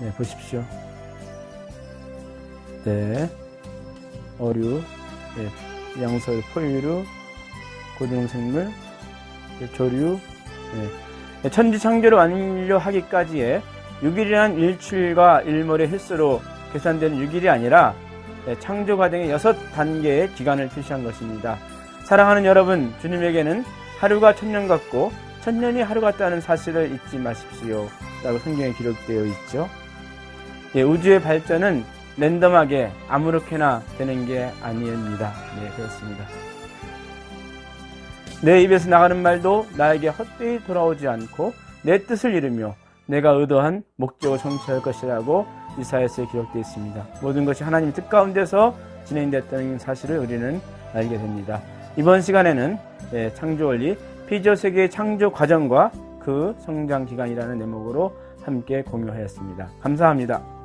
네, 보십시오. 네. 어류, 네, 양설, 포유류, 고등생물, 네, 조류, 네. 네, 천지 창조를 완료하기까지의 6일이란 일출과 일몰의 횟수로 계산되는 6일이 아니라 네, 창조 과정의 6단계의 기간을 표시한 것입니다. 사랑하는 여러분, 주님에게는 하루가 천년 같고 천년이 하루 같다는 사실을 잊지 마십시오. 라고 성경에 기록되어 있죠. 예, 우주의 발전은 랜덤하게 아무렇게나 되는 게 아닙니다. 네, 그렇습니다. 내 입에서 나가는 말도 나에게 헛되이 돌아오지 않고 내 뜻을 이루며 내가 의도한 목적을 성취할 것이라고 이사야서에 기록되어 있습니다. 모든 것이 하나님 뜻 가운데서 진행됐다는 사실을 우리는 알게 됩니다. 이번 시간에는 예, 창조 원리, 피조 세계의 창조 과정과 그 성장 기간이라는 제목으로 함께 공유하였습니다. 감사합니다.